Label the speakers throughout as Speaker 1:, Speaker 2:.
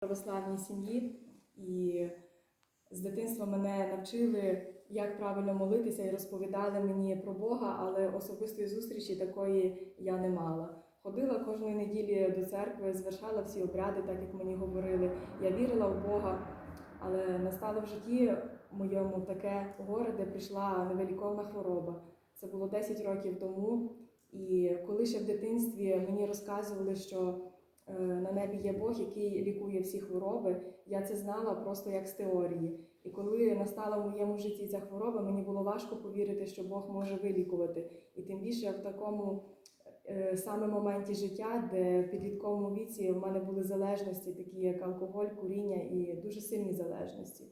Speaker 1: православній сім'ї, і з дитинства мене навчили, як правильно молитися, і розповідали мені про Бога, але особистої зустрічі такої я не мала. Ходила кожної неділі до церкви, звершала всі обряди, так як мені говорили. Я вірила в Бога, але настало в житті моєму таке горе, де прийшла невеликовна хвороба. Це було 10 років тому. І коли ще в дитинстві мені розказували, що на небі є Бог, який лікує всі хвороби, я це знала просто як з теорії. І коли настала в моєму житті ця хвороба, мені було важко повірити, що Бог може вилікувати. І тим більше в такому е, саме моменті життя, де в підлітковому віці в мене були залежності, такі як алкоголь, куріння і дуже сильні залежності.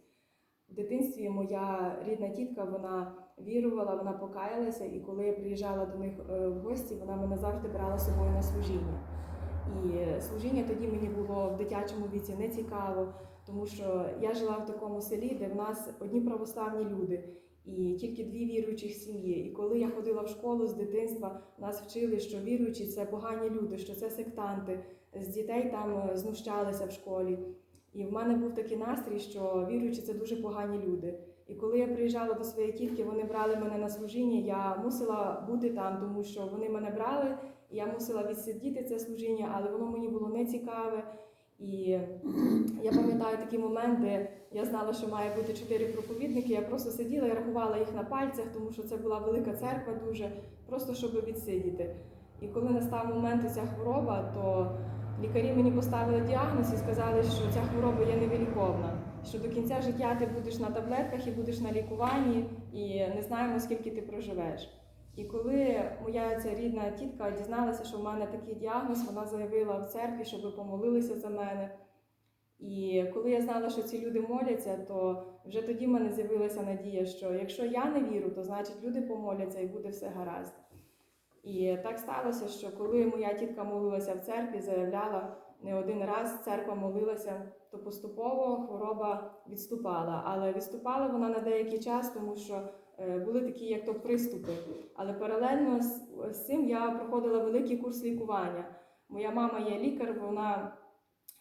Speaker 1: В дитинстві моя рідна тітка вона вірувала, вона покаялася, і коли я приїжджала до них е, в гості, вона мене завжди брала з собою на служіння. І служіння тоді мені було в дитячому віці не цікаво, тому що я жила в такому селі, де в нас одні православні люди, і тільки дві віруючих сім'ї. І коли я ходила в школу з дитинства, нас вчили, що віруючі це погані люди, що це сектанти. З дітей там е, знущалися в школі. І в мене був такий настрій, що віруючі це дуже погані люди. І коли я приїжджала до своєї тітки, вони брали мене на служіння, я мусила бути там, тому що вони мене брали, я мусила відсидіти це служіння, але воно мені було не цікаве. І я пам'ятаю такий момент, де я знала, що має бути чотири проповідники. Я просто сиділа і рахувала їх на пальцях, тому що це була велика церква, дуже просто щоб відсидіти. І коли настав момент ця хвороба, то лікарі мені поставили діагноз і сказали, що ця хвороба є невиліковна, що до кінця життя ти будеш на таблетках і будеш на лікуванні, і не знаємо, скільки ти проживеш. І коли моя ця рідна тітка дізналася, що в мене такий діагноз, вона заявила в церкві, щоб ви помолилися за мене. І коли я знала, що ці люди моляться, то вже тоді в мене з'явилася надія, що якщо я не вірю, то значить люди помоляться і буде все гаразд. І так сталося, що коли моя тітка молилася в церкві, заявляла не один раз, церква молилася, то поступово хвороба відступала. Але відступала вона на деякий час, тому що були такі, як то приступи. Але паралельно з, з цим я проходила великий курс лікування. Моя мама є лікар, вона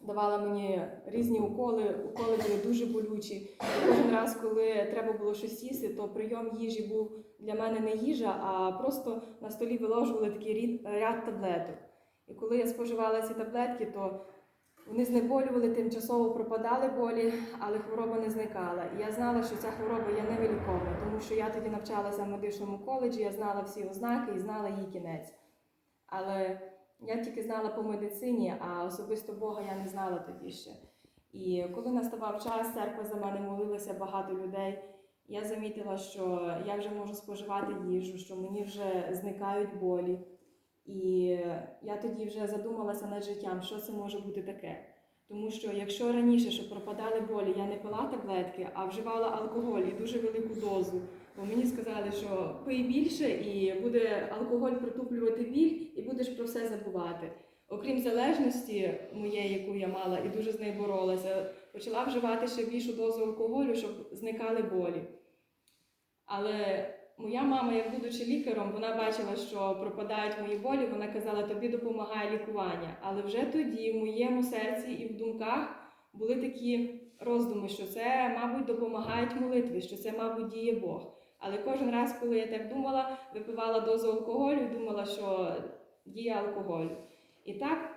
Speaker 1: давала мені різні уколи, уколи були дуже болючі. І кожен раз, коли треба було щось їсти, то прийом їжі був для мене не їжа, а просто на столі виложували такий ряд таблеток. І коли я споживала ці таблетки, то вони знеболювали, тимчасово пропадали болі, але хвороба не зникала. І я знала, що ця хвороба є невиліковна, тому що я тоді навчалася в медичному коледжі, я знала всі ознаки і знала її кінець. Але я тільки знала по медицині, а особисто Бога я не знала тоді ще. І коли наставав час, церква за мене молилася багато людей. Я замітила, що я вже можу споживати їжу, що мені вже зникають болі. І я тоді вже задумалася над життям, що це може бути таке. Тому що якщо раніше, що пропадали болі, я не пила таблетки, а вживала алкоголь і дуже велику дозу, бо мені сказали, що пий більше і буде алкоголь притуплювати біль, і будеш про все забувати. Окрім залежності моєї, яку я мала, і дуже з нею боролася, почала вживати ще більшу дозу алкоголю, щоб зникали болі. Але моя мама, як будучи лікаром, вона бачила, що пропадають мої болі. Вона казала, тобі допомагає лікування. Але вже тоді, в моєму серці і в думках були такі роздуми, що це, мабуть, допомагають молитви, що це, мабуть, діє Бог. Але кожен раз, коли я так думала, випивала дозу алкоголю думала, що діє алкоголь. І так,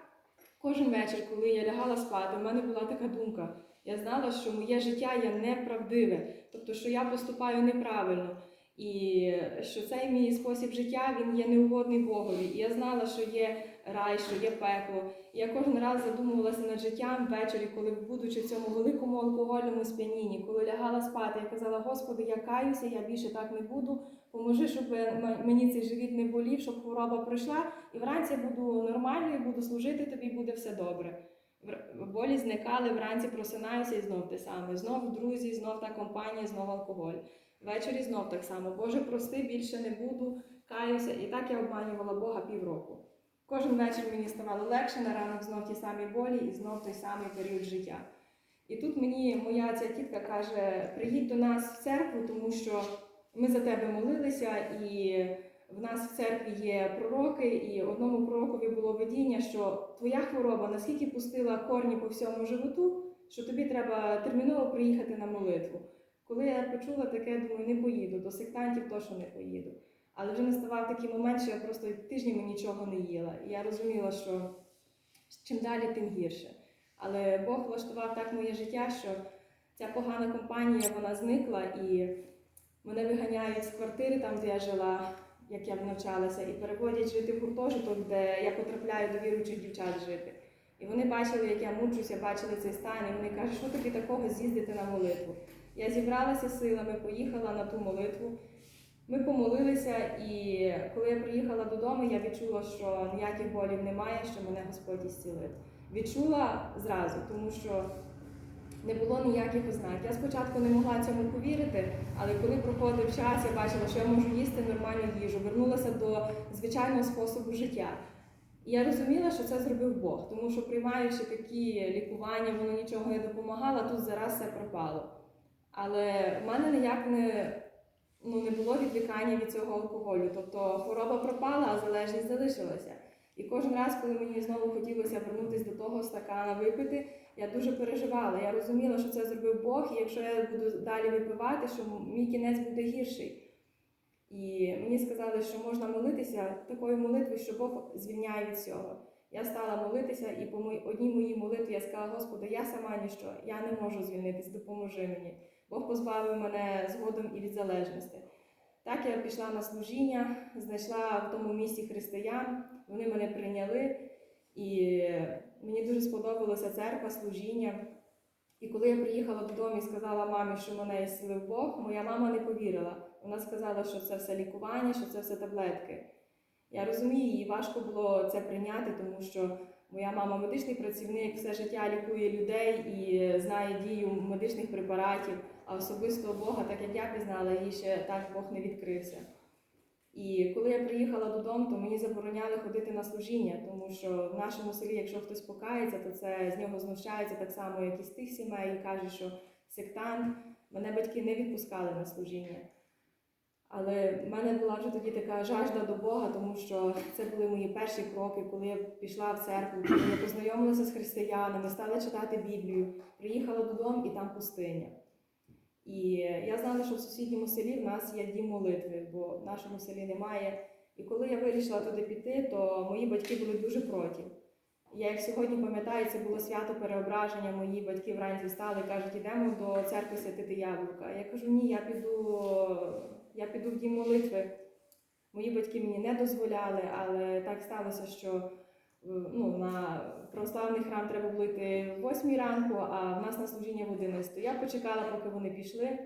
Speaker 1: кожен вечір, коли я лягала спати, у мене була така думка. Я знала, що моє життя є неправдиве, тобто, що я поступаю неправильно, і що цей мій спосіб життя він є неугодний Богові. І я знала, що є рай, що є пекло. І я кожен раз задумувалася над життям ввечері, коли, будучи в цьому великому алкогольному сп'янінні, коли лягала спати, я казала, Господи, я каюся, я більше так не буду. Поможи, щоб мені цей живіт не болів, щоб хвороба пройшла, і вранці я буду нормальною, буду служити тобі, буде все добре. Болі зникали, вранці просинаюся і знов те саме. Знов друзі, знов та компанія, знов алкоголь. Ввечері знов так само. Боже, прости, більше не буду, каюся. І так я обманювала Бога півроку. Кожен вечір мені ставало легше, на ранок знов ті самі болі і знов той самий період життя. І тут мені моя ця тітка каже: приїдь до нас в церкву, тому що ми за тебе молилися, і в нас в церкві є пророки, і одному пророкові було видіння, що твоя хвороба наскільки пустила корні по всьому животу, що тобі треба терміново приїхати на молитву. Коли я почула таке, думаю, не поїду, до сектантів точно не поїду. Але вже наставав такий момент, що я просто тижнями нічого не їла. І я розуміла, що чим далі, тим гірше. Але Бог влаштував так моє життя, що ця погана компанія вона зникла і мене виганяють з квартири, там, де я жила, як я навчалася, і переводять жити в гуртожиток, де я потрапляю до віруючих дівчат жити. І вони бачили, як я мучуся, бачили цей стан, і вони кажуть, що тобі такого з'їздити на молитву. Я зібралася силами, поїхала на ту молитву. Ми помолилися, і коли я приїхала додому, я відчула, що ніяких болів немає, що мене Господь ісцілив. Відчула зразу, тому що не було ніяких ознак. Я спочатку не могла цьому повірити, але коли проходив час, я бачила, що я можу їсти нормальну їжу, вернулася до звичайного способу життя. І я розуміла, що це зробив Бог, тому що приймаючи такі лікування, воно нічого не допомагало, тут зараз все пропало. Але в мене ніяк не, ну, не було відвікання від цього алкоголю. Тобто хвороба пропала, а залежність залишилася. І кожен раз, коли мені знову хотілося вернутися до того стакана випити, я дуже переживала. Я розуміла, що це зробив Бог, і якщо я буду далі випивати, що мій кінець буде гірший. І мені сказали, що можна молитися такою молитвою, що Бог звільняє від цього. Я стала молитися, і по одній моїй молитві я сказала, Господи, я сама ніщо, я не можу звільнитись, допоможи мені. Бог позбавив мене згодом і від залежності. Так я пішла на служіння, знайшла в тому місці християн, вони мене прийняли, і мені дуже сподобалася церква, служіння. І коли я приїхала додому і сказала мамі, що мене ісцілив Бог, моя мама не повірила. Вона сказала, що це все лікування, що це все таблетки. Я розумію, їй важко було це прийняти, тому що моя мама медичний працівник, все життя лікує людей і знає дію медичних препаратів, а особисто Бога, так як я пізнала, їй ще так Бог не відкрився. І коли я приїхала додому, то мені забороняли ходити на служіння, тому що в нашому селі, якщо хтось покається, то це з нього знущаються так само, як і з тих сімей, і кажуть, що сектант. Мене батьки не відпускали на служіння. Але в мене була вже тоді така жажда до Бога, тому що це були мої перші кроки, коли я пішла в церкву, коли я познайомилася з християнами, стала читати Біблію, приїхала додому і там пустиня. І я знала, що в сусідньому селі в нас є дім молитви, бо в нашому селі немає. І коли я вирішила туди піти, то мої батьки були дуже проти. Я як сьогодні пам'ятаю, це було свято переображення. Мої батьки вранці встали і кажуть, ідемо до церкви святити яблука. Я кажу, ні, я піду, я піду в дім молитви. Мої батьки мені не дозволяли, але так сталося, що е, ну, на православний храм треба було йти в 8 ранку, а в нас на служіння в 11. Я почекала, поки вони пішли,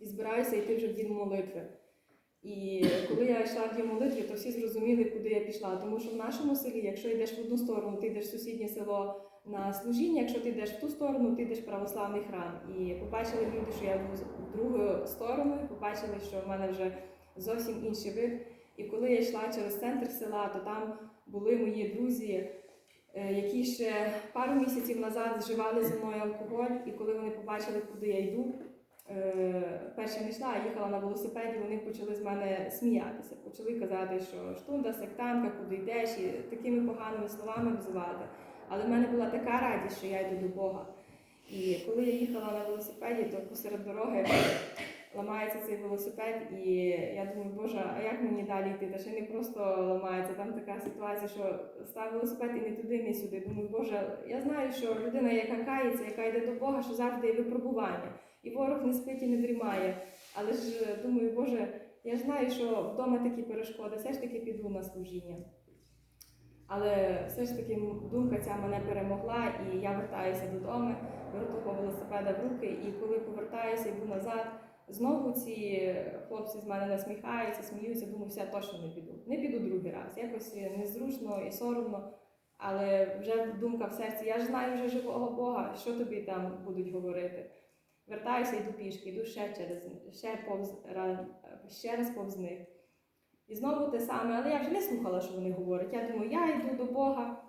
Speaker 1: і збираюся йти вже в дім молитви. І коли я йшла в дім молитви, то всі зрозуміли, куди я пішла. Тому що в нашому селі, якщо йдеш в одну сторону, ти йдеш в сусіднє село на служіння, якщо ти йдеш в ту сторону, ти йдеш в православний храм. І побачили люди, що я йду в другу сторону, і побачили, що в мене вже зовсім інший вид. І коли я йшла через центр села, то там були мої друзі, е, які ще пару місяців назад зживали зі мною алкоголь, і коли вони побачили, куди я йду, е, перше не йшла, а їхала на велосипеді, вони почали з мене сміятися, почали казати, що штунда, сектантка, куди йдеш, і такими поганими словами взивати. Але в мене була така радість, що я йду до Бога. І коли я їхала на велосипеді, то посеред дороги ламається цей велосипед, і я думаю, Боже, а як мені далі йти? Та ще не просто ламається. Там така ситуація, що став велосипед і не туди, не сюди. Думаю, Боже, я знаю, що людина, яка кається, яка йде до Бога, що завжди є випробування. І ворог не спить і не дрімає. Але ж думаю, Боже, я ж знаю, що вдома такі перешкоди, все ж таки піду на служіння. Але все ж таки думка ця мене перемогла, і я вертаюся додому, беру того велосипеда в руки, і коли повертаюся, йду назад, знову ці хлопці з мене насміхаються, сміються, думаю, все точно не піду. Не піду другий раз. Якось незручно і соромно. Але вже думка в серці, я ж знаю вже живого Бога, що тобі там будуть говорити. Вертаюся, йду пішки, йду ще через ще повз ще раз повз них. І знову те саме, але я вже не слухала, що вони говорять. Я думаю, я йду до Бога.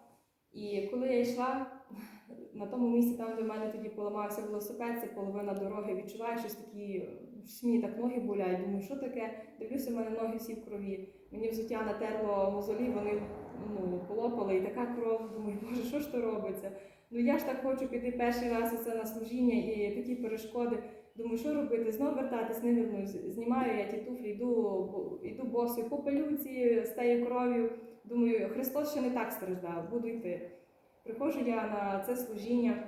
Speaker 1: І коли я йшла на тому місці, там, де в мене тоді поламався велосипед, це половина дороги, відчуваю щось такі, щось мені так ноги болять. Думаю, що таке? Дивлюся, в мене ноги всі в крові. Мені взуття натерло мозолі, вони ну, полопали, і така кров. Думаю, боже, що ж то робиться? Ну я ж так хочу піти перший раз оце на служіння і такі перешкоди. Думаю, що робити? Знов вертатись, не вернусь. Знімаю я ті туфлі, йду, йду босою по пилюці, тією кров'ю. Думаю, Христос ще не так страждав, буду йти. Приходжу я на це служіння,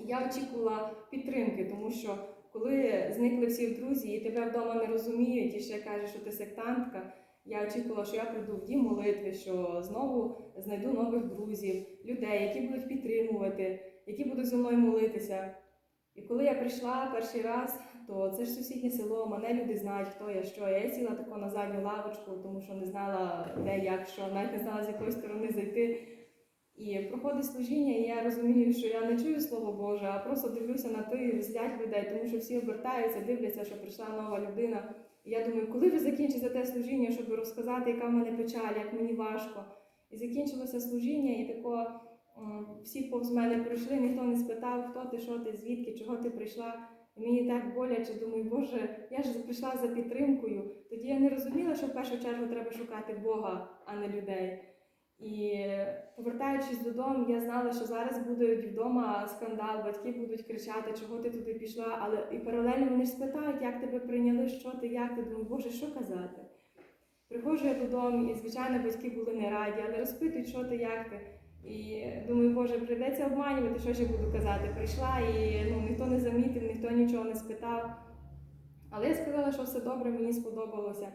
Speaker 1: і я очікувала підтримки, тому що коли зникли всі друзі, і тебе вдома не розуміють, і ще кажуть, що ти сектантка. Я очікувала, що я прийду в дім молитви, що знову знайду нових друзів, людей, які будуть підтримувати, які будуть зі мною молитися. І коли я прийшла перший раз, то це ж сусіднє село, мене люди знають, хто я, що я. Сіла тако на задню лавочку, тому що не знала, де, як, що, навіть не знала, з якої сторони зайти. І проходить служіння, і я розумію, що я не чую Слово Боже, а просто дивлюся на той взгляд людей, тому що всі обертаються, дивляться, що прийшла нова людина. Я думаю, коли вже закінчиться те служіння, щоб розказати, яка в мене печаль, як мені важко. І закінчилося служіння, і тако всі повз мене прийшли, ніхто не спитав, хто ти, що ти, звідки, чого ти прийшла. І мені так боляче, думаю, Боже, я ж прийшла за підтримкою. Тоді я не розуміла, що в першу чергу треба шукати Бога, а не людей. І повертаючись додому, я знала, що зараз буде вдома скандал, батьки будуть кричати, чого ти туди пішла, але і паралельно вони ж спитають, як тебе прийняли, що ти, як ти. Думаю, Боже, що казати? Приходжу я додому, і, звичайно, батьки були не раді, але розпитують, що ти, як ти. І думаю, Боже, прийдеться обманювати, що ж я буду казати. Прийшла і ну, ніхто не замітив, ніхто нічого не спитав. Але я сказала, що все добре, мені сподобалося.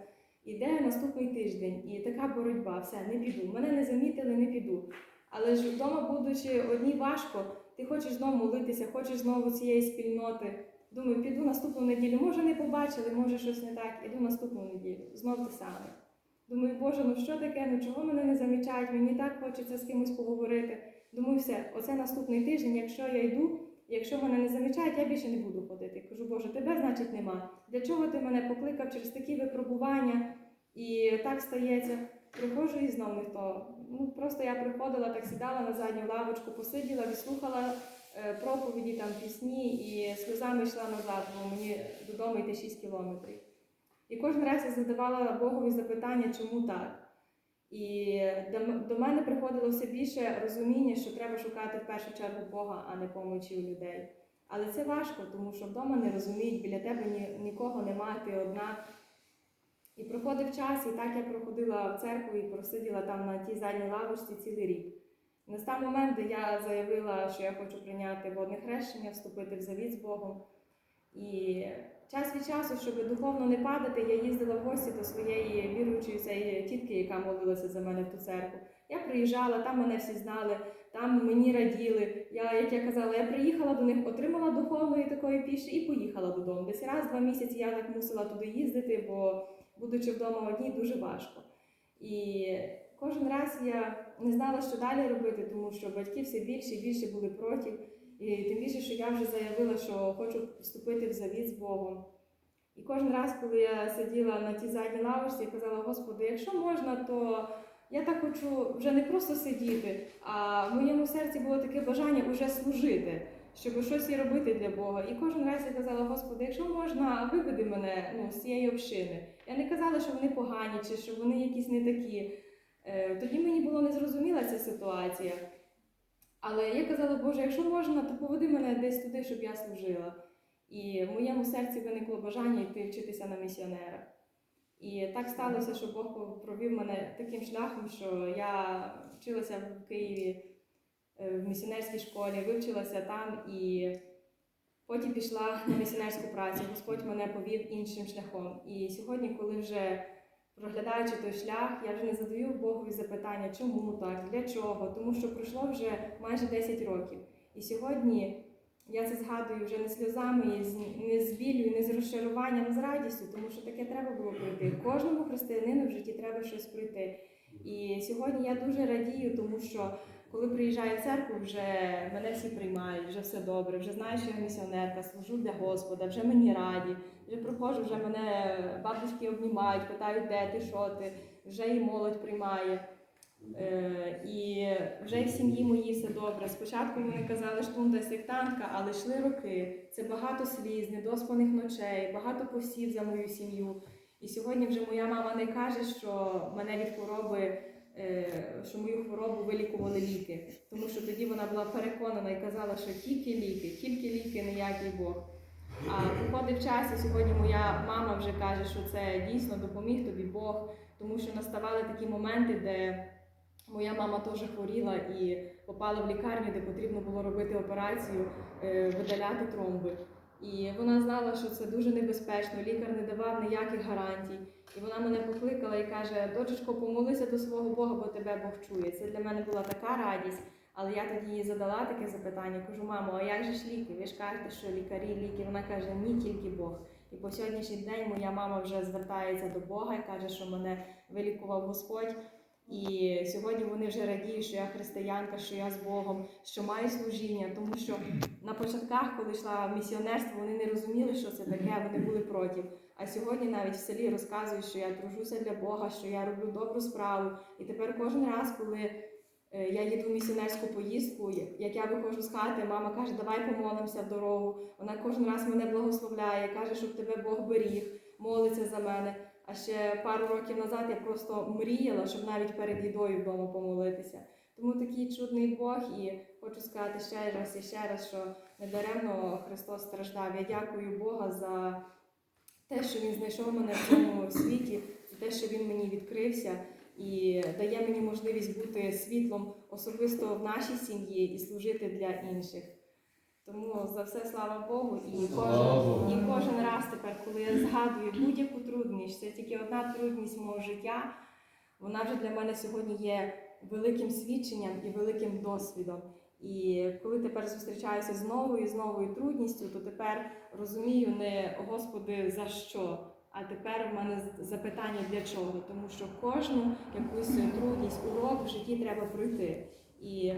Speaker 1: Іде наступний тиждень, і така боротьба, все, не піду. Мене не замітили, не піду. Але ж вдома, будучи одній важко, ти хочеш знову молитися, хочеш знову цієї спільноти. Думаю, піду наступну неділю. Може, не побачили, може щось не так. Іду наступну неділю. Знов те саме. Думаю, Боже, ну що таке? Ну чого мене не замічають? Мені так хочеться з кимось поговорити. Думаю, все, оце наступний тиждень, якщо я йду, якщо мене не замічають, я більше не буду ходити. Кажу, Боже, тебе значить нема. Для чого ти мене покликав через такі випробування? І так стається. Приходжу і знов ніхто. Ну просто я приходила, так сідала на задню лавочку, посиділа, відслухала е, проповіді, там пісні і сльозами йшла назад, бо мені додому йти 6 кілометрів. І кожен раз я задавала Богові запитання, чому так. І до, мене приходило все більше розуміння, що треба шукати в першу чергу Бога, а не помочі у людей. Але це важко, тому що вдома не розуміють, біля тебе ні, нікого немає, ти одна. І проходив час, і так я проходила в церкву і просиділа там на тій задній лавочці цілий рік. Настав момент, де я заявила, що я хочу прийняти водне хрещення, вступити в завіт з Богом. І час від часу, щоб духовно не падати, я їздила в гості до своєї віруючої цієї тітки, яка молилася за мене в ту церкву. Я приїжджала, там мене всі знали, там мені раділи. Я, як я казала, я приїхала до них, отримала духовної такої піші і поїхала додому. Десь раз два місяці я так мусила туди їздити, бо будучи вдома одній, дуже важко. І кожен раз я не знала, що далі робити, тому що батьки все більше і більше були проти. І тим більше, що я вже заявила, що хочу вступити в завіт з Богом. І кожен раз, коли я сиділа на тій задній лавочці, я казала, Господи, якщо можна, то я так хочу вже не просто сидіти, а в моєму серці було таке бажання вже служити, щоб щось і робити для Бога. І кожен раз я казала, Господи, якщо можна, виведи мене ну, з цієї общини. Я не казала, що вони погані чи що вони якісь не такі. Е, Тоді мені було незрозуміла ця ситуація. Але я казала, Боже, якщо можна, то поведи мене десь туди, щоб я служила. І в моєму серці виникло бажання йти вчитися на місіонера. І так сталося, що Бог провів мене таким шляхом, що я вчилася в Києві е, в місіонерській школі, вивчилася там і потім пішла на місіонерську працю. Господь мене повів іншим шляхом. І сьогодні, коли вже проглядаючи той шлях, я вже не задаю Богові запитання, чому так, для чого, тому що пройшло вже майже 10 років. І сьогодні я це згадую вже не сльозами, не з біллю, не з розчаруванням, а з радістю, тому що таке треба було пройти. Кожному християнину в житті треба щось пройти. І сьогодні я дуже радію, тому що коли приїжджаю в церкву, вже мене всі приймають, вже все добре, вже знають, що я місіонерка, служу для Господа, вже мені раді, вже приходжу, вже мене бабушки обнімають, питають, де ти, що ти, вже і молодь приймає. Е, і вже в сім'ї моїй все добре. Спочатку вони казали, ти сектантка, але йшли роки. Це багато сліз, недоспаних ночей, багато посів за мою сім'ю. І сьогодні вже моя мама не каже, що мене від хвороби е, що мою хворобу вилікували ліки. Тому що тоді вона була переконана і казала, що тільки ліки, тільки ліки, ніякий Бог. Проходив час, і сьогодні моя мама вже каже, що це дійсно допоміг тобі Бог, тому що наставали такі моменти, де моя мама теж хворіла і попала в лікарню, де потрібно було робити операцію, е, видаляти тромби. І вона знала, що це дуже небезпечно, лікар не давав ніяких гарантій. І вона мене покликала і каже: дочечко, помолися до свого Бога, бо тебе Бог чує. Це для мене була така радість. Але я тоді їй задала таке запитання, кажу, мамо, а як же ж ліки? Ви ж кажете, що лікарі, ліки. Вона каже, ні, тільки Бог. І по сьогоднішній день моя мама вже звертається до Бога і каже, що мене вилікував Господь. І сьогодні вони вже радіють, що я християнка, що я з Богом, що маю служіння, тому що на початках, коли йшла в місіонерство, вони не розуміли, що це таке, вони були проти. А сьогодні навіть в селі розказують, що я тружуся для Бога, що я роблю добру справу. І тепер кожен раз, коли я їду в місіонерську поїздку, як я виходжу з хати, мама каже, давай помолимося в дорогу. Вона кожен раз мене благословляє, каже, щоб тебе Бог беріг, молиться за мене. А ще пару років назад я просто мріяла, щоб навіть перед їдою вдома помолитися. Тому такий чудний Бог, і хочу сказати ще раз і ще раз, що недаремно Христос страждав. Я дякую Бога за те, що Він знайшов мене в цьому світі, за те, що Він мені відкрився і дає мені можливість бути світлом особисто в нашій сім'ї і служити для інших. Тому за все слава Богу. І кожен, і кожен раз тепер, коли я згадую будь-яку трудність, це тільки одна трудність мого життя, вона вже для мене сьогодні є великим свідченням і великим досвідом. І коли тепер зустрічаюся з новою з новою трудністю, то тепер розумію не Господи за що, а тепер в мене запитання для чого. Тому що кожну якусь трудність, урок в житті треба пройти. І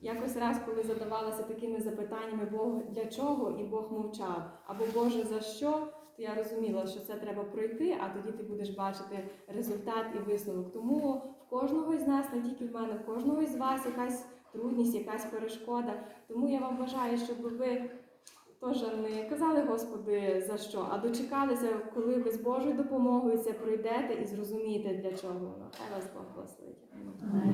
Speaker 1: якось раз, коли задавалася такими запитаннями Бог для чого, і Бог мовчав, або Боже за що, то я розуміла, що це треба пройти, а тоді ти будеш бачити результат і висновок. Тому в кожного із нас, не тільки в мене, в кожного із вас якась трудність, якась перешкода. Тому я вам бажаю, щоб ви теж не казали Господи за що, а дочекалися, коли ви з Божою допомогою це пройдете і зрозумієте, для чого воно. Хай вас Бог благословить.